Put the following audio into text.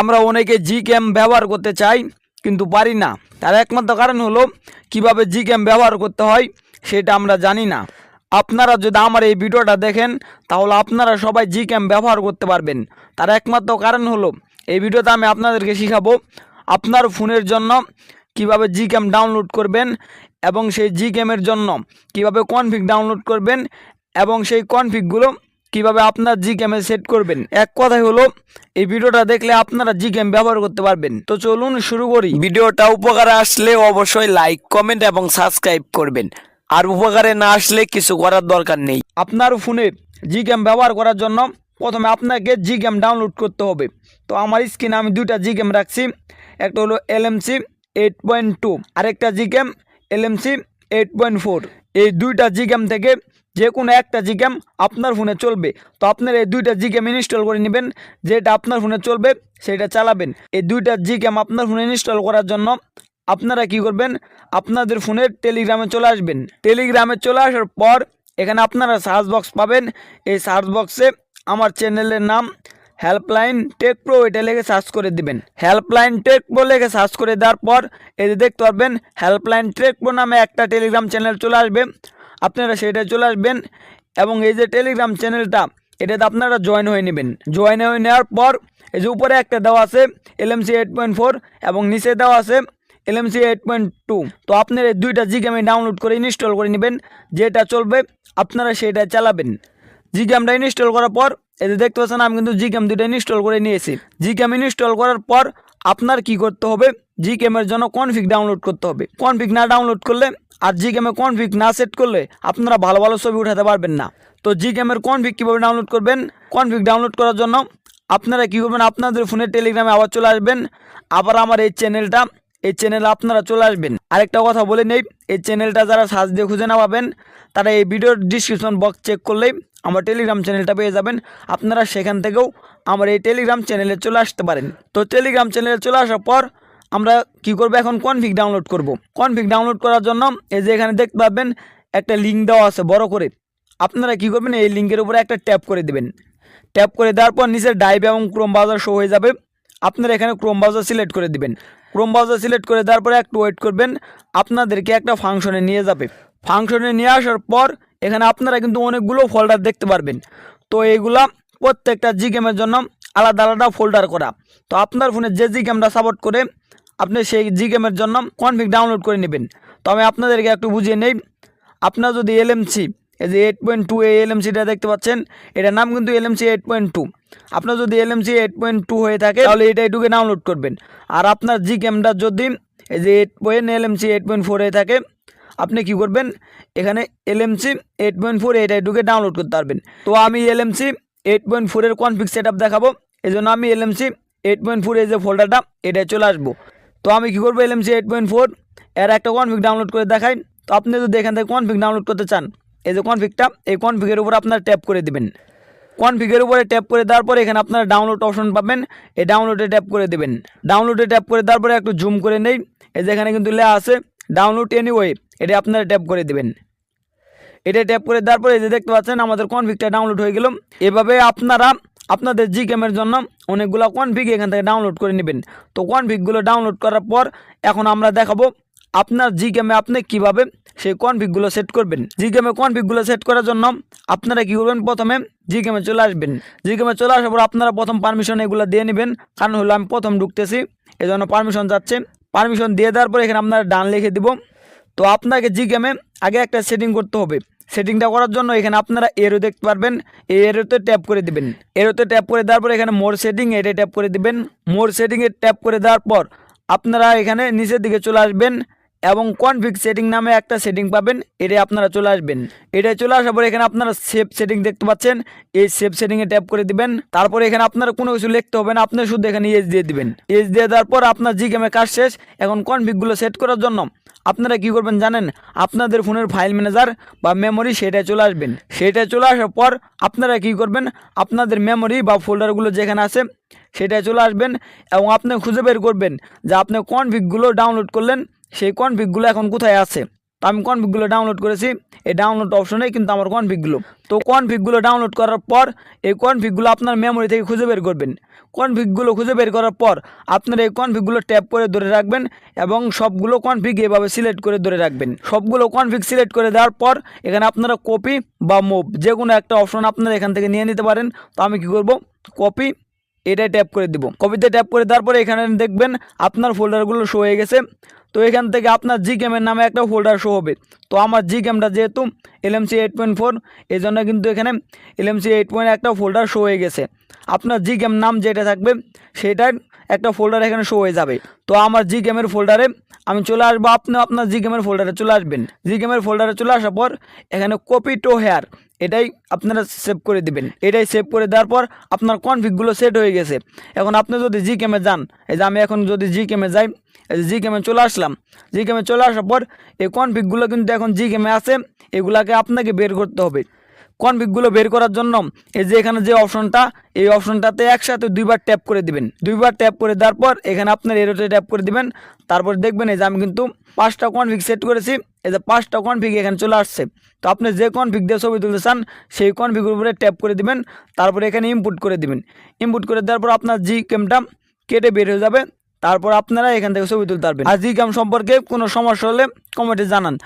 আমরা অনেকে জি ক্যাম ব্যবহার করতে চাই, কিন্তু পারি না। তার একমাত্র কারণ হলো, কীভাবে জি ক্যাম ব্যবহার করতে হয়, সেটা আমরা জানি না। আপনারা যদি আমার এই ভিডিওটা দেখেন, তাহলে আপনারা সবাই জি ক্যাম ব্যবহার করতে পারবেন। তার একমাত্র কারণ হলো, এই ভিডিওতে আমি আপনাদেরকে শিখাবো, আপনার ফোনের জন্য কীভাবে জি ক্যাম ডাউনলোড করবেন এবং সেই জি ক্যামের জন্য কীভাবে কনফিগ ডাউনলোড করবেন এবং সেই কনফিগগুলো কীভাবে আপনার জি গেমে সেট করবেন? এক কথাই হলো, এই ভিডিওটা দেখলে আপনারা জি গেম ব্যবহার করতে পারবেন। তো চলুন শুরু করি। ভিডিওটা উপকারে আসলে অবশ্যই লাইক কমেন্ট এবং সাবস্ক্রাইব করবেন। আর উপকারে না আসলে কিছু করার দরকার নেই। আপনার ফোনে জি গেম ব্যবহার করার জন্য প্রথমে আপনাকে জি গেম ডাউনলোড করতে হবে। তো আমার স্ক্রিনে আমি দুইটা জি গেম রাখছি। একটা হলো এলএমসি এইট পয়েন্ট টু আরেকটা G cam LMC eight point four এই দুইটা জি ক্যাম থেকে যে কোনো একটা জি ক্যাম আপনার ফোনে চলবে। তো আপনার এই দুইটা জি ক্যাম ইনস্টল করে নেবেন। যেটা আপনার ফোনে চলবে, সেটা চালাবেন। এই দুইটা জি ক্যাম আপনার ফোনে ইনস্টল করার জন্য আপনারা কি করবেন? আপনাদের ফোনের টেলিগ্রামে চলে আসবেন। টেলিগ্রামে চলে আসার পর এখানে আপনারা সার্চ বক্স পাবেন। এই সার্চ বক্সে আমার চ্যানেলের নাম হেল্পলাইন টেক প্রো এটা লিখে সার্চ করে দিবেন। হেল্পলাইন টেক প্রো লিখে সার্চ করে দেওয়ার পর এই দেখতে পারবেন হেল্পলাইন টেক প্রো নামে একটা টেলিগ্রাম চ্যানেল চলে আসবে। আপনারা সেটা চলে আসবেন এবং এই যে টেলিগ্রাম চ্যানেলটা এটাতে আপনারা জয়েন হয়ে নেবেন। জয়েন হয়ে নেওয়ার পর এই যে উপরে একটা দেওয়া আছে এলএমসি এইট পয়েন্ট ফোর এবং নিচে দেওয়া আছে এলএমসি এইট পয়েন্ট টু তো আপনার এই দুইটা জি গেমে ডাউনলোড করে ইনস্টল করে নেবেন, যেটা চলবে, আপনারা সেটা চালাবেন। জি গেমটা ইনস্টল করার পর, এই যে দেখতে পাচ্ছেন, আমি কিন্তু জি গেম দুইটা ইনস্টল করে নিয়েছি। জি গেম ইনস্টল করার পর আপনার কি করতে হবে? জি গেমের জন্য কনফিগ ডাউনলোড করতে হবে। কনফিগ না ডাউনলোড করলে আর জি গেমে কনফিগ না সেট করলে আপনারা ভালো ভালো ছবি উঠাতে পারবেন না। তো জি গেমের কনফিগ কীভাবে ডাউনলোড করবেন? কনফিগ ডাউনলোড করার জন্য আপনারা কী করবেন? আপনাদের ফোনের টেলিগ্রামে আবার চলে আসবেন। আবার আমার এই চ্যানেলটা, এই চ্যানেলে আপনারা চলে আসবেন। আরেকটা কথা বলে নেই, এই চ্যানেলটা যারা সার্চ দিয়ে খুঁজে না পাবেন, তারা এই ভিডিওর ডিসক্রিপশন বক্স চেক করলেই আমার টেলিগ্রাম চ্যানেলটা পেয়ে যাবেন। আপনারা সেখান থেকেও আমার এই টেলিগ্রাম চ্যানেলে চলে আসতে পারেন। তো টেলিগ্রাম চ্যানেলে চলে আসার পর আমরা কি করব এখন? কনফিগ ডাউনলোড করব। কনফিগ ডাউনলোড করার জন্য এই যে এখানে দেখতে পাবেন, একটা লিঙ্ক দেওয়া আছে বড় করে। আপনারা কি করবেন? এই লিঙ্কের উপরে একটা ট্যাপ করে দেবেন। ট্যাপ করে দেওয়ার পর নিচের ডাইভ এবং ক্রোম ব্রাউজার শো হয়ে যাবে। আপনারা এখানে ক্রোম ব্রাউজার সিলেক্ট করে দিবেন। ক্রোম ব্রাউজার সিলেক্ট করে দেওয়ার পরে একটু ওয়েট করবেন। আপনাদেরকে একটা ফাংশনে নিয়ে যাবে। ফাংশনে নিয়ে আসার পর এখানে আপনারা কিন্তু অনেকগুলো ফোল্ডার দেখতে পারবেন। তো এইগুলা প্রত্যেকটা জি গেমের জন্য আলাদা আলাদা ফোল্ডার করা। তো আপনার ফোনে যে জি গেমটা সাপোর্ট করে, আপনি সেই জি গেমের জন্য কনফিগ ডাউনলোড করে নেবেন। তো আমি আপনাদেরকে একটু বুঝিয়ে নেই। আপনার যদি এলএমসি, এই যে এইট পয়েন্ট টু এই এলএমসিটা দেখতে পাচ্ছেন, এটার নাম কিন্তু এলএমসি এইট পয়েন্ট টু আপনার যদি এলএমসি এইট পয়েন্ট টু হয়ে থাকে, তাহলে এটা এটুকে ডাউনলোড করবেন। আর আপনার জি গেমটা যদি, এই যে eight point LMC eight point four হয়ে থাকে আপনি কি করবেন? এখানে এলএমসি এইট পয়েন্ট ফোর এটা এটুকে ডাউনলোড করতে পারবেন। তো আমি এলএমসি এইট পয়েন্ট ফোরের কনফিগ সেট আপ দেখাবো। এই জন্য আমি এলএমসি এইট পয়েন্ট ফোর এই যে ফোল্ডারটা এটাই চলে আসব। তো আমি কী করব? এলএমসি এইট পয়েন্ট ফোর এর একটা কনফিগ ডাউনলোড করে দেখাই। তো আপনি যদি এখান থেকে কনফিগ ডাউনলোড করতে চান, এই যে কনফিগটা এই কনফিগের উপর আপনার ট্যাপ করে দেবেন। কনফিগের উপরে ট্যাপ করে দেওয়ার পরে এখানে আপনারা ডাউনলোড অপশন পাবেন। এই ডাউনলোডে ট্যাপ করে দেবেন। ডাউনলোডে ট্যাপ করে দেওয়ার পরে একটু জুম করে নেই। এই যে এখানে কিন্তু লেখা আছে। ডাউনলোড এনিওয়ে এটা আপনারা ট্যাপ করে দেবেন। এটা ট্যাপ করে দেওয়ার পরে যে দেখতে পাচ্ছেন, আমাদের কনফিগটা ডাউনলোড হয়ে গেল। এভাবে আপনারা আপনাদের জি গেমের জন্য অনেকগুলো কনফিগ এখান থেকে ডাউনলোড করে নেবেন। তো কনফিগগুলো ডাউনলোড করার পর এখন আমরা দেখাবো আপনার জি গেমে আপনি কীভাবে সেই কনফিগগুলো সেট করবেন। জি গেমে কনফিগগুলো সেট করার জন্য আপনারা কী করবেন? প্রথমে জি গেমে চলে আসবেন। জি গেমে চলে আসার পর আপনারা প্রথম পারমিশন এগুলো দিয়ে নেবেন। কারণ হলো আমি প্রথম ঢুকতেছি এই জন্য পারমিশন যাচ্ছে। পারমিশন দিয়ে দেওয়ার পর এখানে আপনারা ডান লিখে দিব। তো আপনাকে জি গেমে আগে একটা সেটিং করতে হবে। সেটিংটা করার জন্য এখানে আপনারা এরো দেখতে পারবেন। এই এরোতে ট্যাপ করে দিবেন। এরোতে ট্যাপ করে দেওয়ার পর এখানে মোর সেটিং এটা ট্যাপ করে দিবেন। মোর সেটিংয়ে ট্যাপ করে দেওয়ার পর আপনারা এখানে নিচের দিকে চলে আসবেন। এবং কনফিগ সেটিং নামে একটা সেটিং পাবেন এটা আপনারা চলে আসবেন। এটা চলে আসার পরে এখানে আপনারা সেভ সেটিং দেখতে পাচ্ছেন। এই সেভ সেটিংয়ে ট্যাপ করে দিবেন। তারপরে এখানে আপনারা কোনো কিছু লিখতে হবে না, আপনি শুধু এখানে এজ দিয়ে দিবেন। এজ দিয়ে দেওয়ার পর আপনার জি গেমের কাজ শেষ। এখন কনফিগগুলো সেট করার জন্য আপনারা কি করবেন জানেন? আপনাদের ফোনের ফাইল ম্যানেজার বা মেমোরি সেটাই চলে আসবেন। সেটাই চলে আসার পর আপনারা কি করবেন? আপনাদের মেমোরি বা ফোল্ডারগুলো যেখানে আছে সেটাই চলে আসবেন এবং আপনি খুঁজে বের করবেন যে আপনি কনফিগগুলো ডাউনলোড করলেন। সেই কনফিগগুলো এখন কোথায় আছে? তো তো আমি কনফিকগুলো ডাউনলোড করেছি। এই ডাউনলোড অপশনে কিন্তু আমার কনফিকগুলো তো কনফিকগুলো ডাউনলোড করার পর, এই কনফিকগুলো আপনার মেমোরি থেকে খুঁজে বের করবেন। কনফিকগুলো খুঁজে বের করার পর, আপনার এই কনফিকগুলো ট্যাপ করে ধরে রাখবেন এবং সবগুলো কনফিক এভাবে সিলেক্ট করে ধরে রাখবেন। সবগুলো কনফিক সিলেক্ট করে দেওয়ার পর, এখানে আপনারা কপি বা মুভ যে কোনো একটা অপশন আপনারা এখান থেকে নিয়ে নিতে পারেন। তো আমি কি করব? কপি এটাই ট্যাপ করে দিব। কপিতে ট্যাপ করে তারপরে এখানে দেখবেন আপনার ফোল্ডারগুলো শো হয়ে গেছে। তো এখান থেকে আপনার জি গেমের নামে একটা ফোল্ডার শো হবে। তো আমার জি গেমটা যেহেতু এলএমসি এইট পয়েন্ট ফোর এই জন্য কিন্তু এখানে এলএমসি এইট পয়েন্ট একটা ফোল্ডার শো হয়ে গেছে। আপনার জি গেম নাম যেটা থাকবে, সেটার একটা ফোল্ডার এখানে শো হয়ে যাবে। তো আমার জি গেমের ফোল্ডারে আমি চলে আসব। আপনি আপনার জি গেমের ফোল্ডারে চলে আসবেন। জি গেমের ফোল্ডারে চলে আসার পর এখানে কপি টু হেয়ার এটাই আপনারা সেভ করে দিবেন। এটাই সেভ করে দেওয়ার পর আপনার কনফিকগুলো সেট হয়ে গেছে। এখন আপনি যদি জি কেমে যান, এই যে আমি এখন যদি জি কেমে যাই জি কেমে চলে আসলাম। জি কেমে চলে আসার পর এই কনফিকগুলো কিন্তু এখন জি কেমে আছে, এগুলাকে আপনাকে বের করতে হবে। কনফিকগুলো বের করার জন্য এই যে এখানে যে অপশনটা এই অপশনটাতে একসাথে দুইবার ট্যাপ করে দিবেন। দুইবার ট্যাপ করে দেওয়ার পর এখানে আপনার এরোতে ট্যাপ করে দিবেন। তারপর দেখবেন এই যে আমি কিন্তু পাঁচটা কনফিক সেট করেছি, এই যে পাঁচটা কনফিক এখানে চলে আসছে। তো আপনি যে কনফিক দিয়ে ছবি তুলতে চান, সেই কনফিকের উপরে ট্যাপ করে দিবেন, তারপরে এখানে ইনপুট করে দিবেন। ইনপুট করে দেওয়ার পর আপনার জি কেমটা কেটে বের হয়ে যাবে, তারপর আপনারা এখান থেকে ছবি তুলতে পারবেন। আর জি কাম সম্পর্কে কোনো সমস্যা হলে কমেন্টে জানান।